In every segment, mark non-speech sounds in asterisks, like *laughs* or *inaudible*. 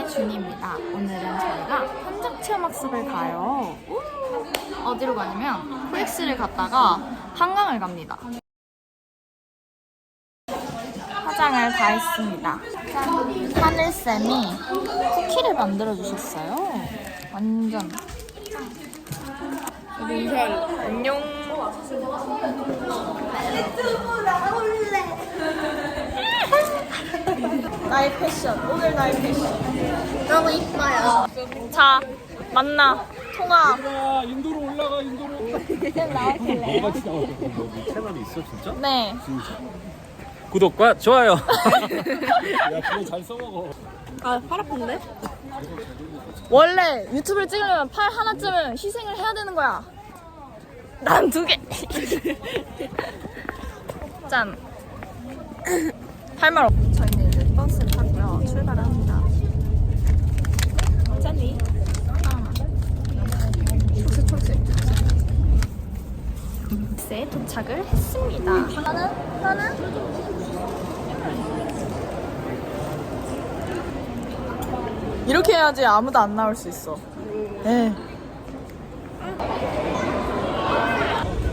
네, 준입니다. 오늘은 저희가 현장 체험 학습을 가요. 우! 어디로 가냐면 코엑스를 갔다가 한강을 갑니다. 화장을 다 했습니다. 하늘쌤이 쿠키를 만들어 주셨어요. 완전. 민선 안녕. 나 의 패션 오늘 나의 패션. 너무 이뻐요. 자 만나. 통화. 야 인도로 올라가 인도로. 나왔길래 뭐가 진짜 채널이 있어 진짜? 네. 구독과 좋아요. *laughs* 야 그거 잘 써먹어. 아, 팔 아픈데? 원래 유튜브를 찍으려면 팔 하나쯤은 희생을 해야 되는 거야. 난 두 개. *laughs* 짠. 할 말 없. 저희는 버스를 타고요 출발을 합니다 짠니 초세 초세 버스에 도착을 했습니다 나는 나는 이렇게 해야지 아무도 안 나올 수 있어. 네.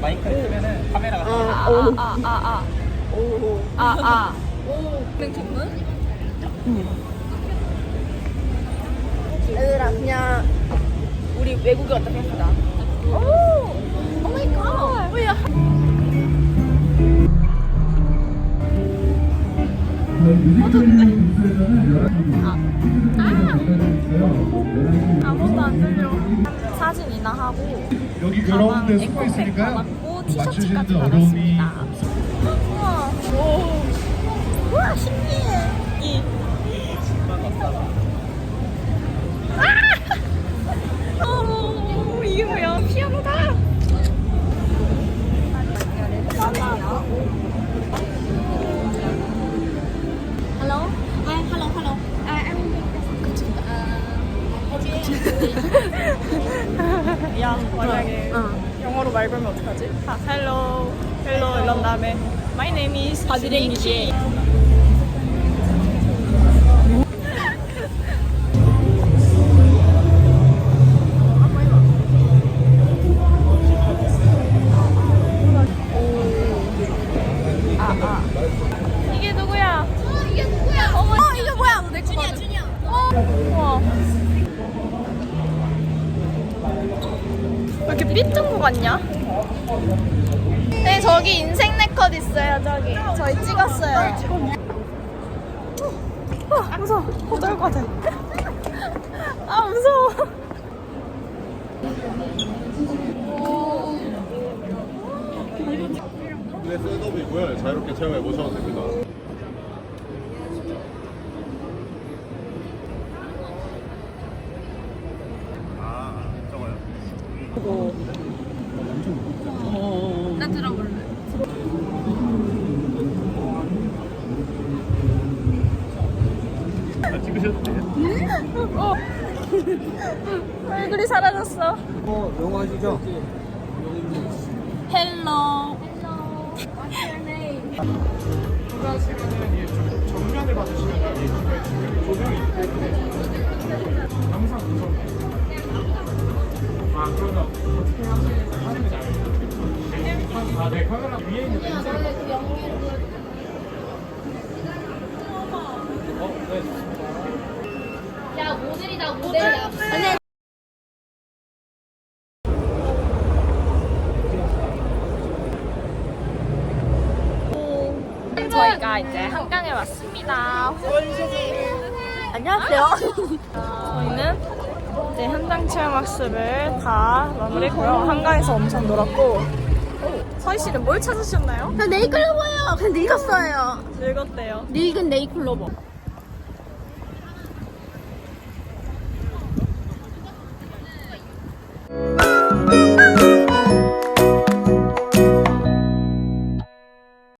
마이크 끄면은 카메라가 아, 아, 아, 아. 아, 아. 얘들아, 그냥 우리 외국에 왔다 생각하자. 오! 오 마이 갓. 뭐야? 아무도 안 들려. 사진이나 하고 여기 가방 에코백. 받았고 티셔츠까지 받았습니다. 우와. 오. 우와 신기해. 이. 아! 어, 이게 뭐야? 피아노다. Hello? Hi, hello, hello. À, em *laughs* 야 만약에 영어로 말 걸면 어떡하지? 아, hello, hello 이런 다음에 My name is 바지랭이지. 이게 누구야? 이게 누구야? 어머, 어, 이거 뭐야? 내 준이야, 준이야. 어, 우와. 왜 이렇게 삐뚤 거 같냐? 네, 저기 인생 네컷 있어요, 저기. 저희 찍었어요. 어, 무서워. 어떨 것 같아. 아, 무서워. 네, 셋업이고요. 자유롭게 체험해 보셔도 됩니다. 아, 저거요. 나 들어볼래. 아, 찍으셔도 돼요. 어. *laughs* 얼굴이 사라졌어. 어 영어 하시죠? 헬로. 하시면은 이게 좀 정면을 받으시면 여기 조명이 있기 때문에 항상. 아, 그러면 어떻게 하시는지 하시는지 알죠? 아, 네, 카메라 위에 있는 렌즈. 어, 네, 좋습니다. 야, 모델이다, 모델이야. 아니, 저희가 이제 한강에 왔습니다. 안녕하세요. 저희는 이제 현장 체험 학습을 다 마무리했고요. 한강에서 엄청 놀았고. 서희 씨는 뭘 찾으셨나요? 저 네이클로버예요. 그냥 늙었어요. 즐겁대요. 늙은 네이클로버.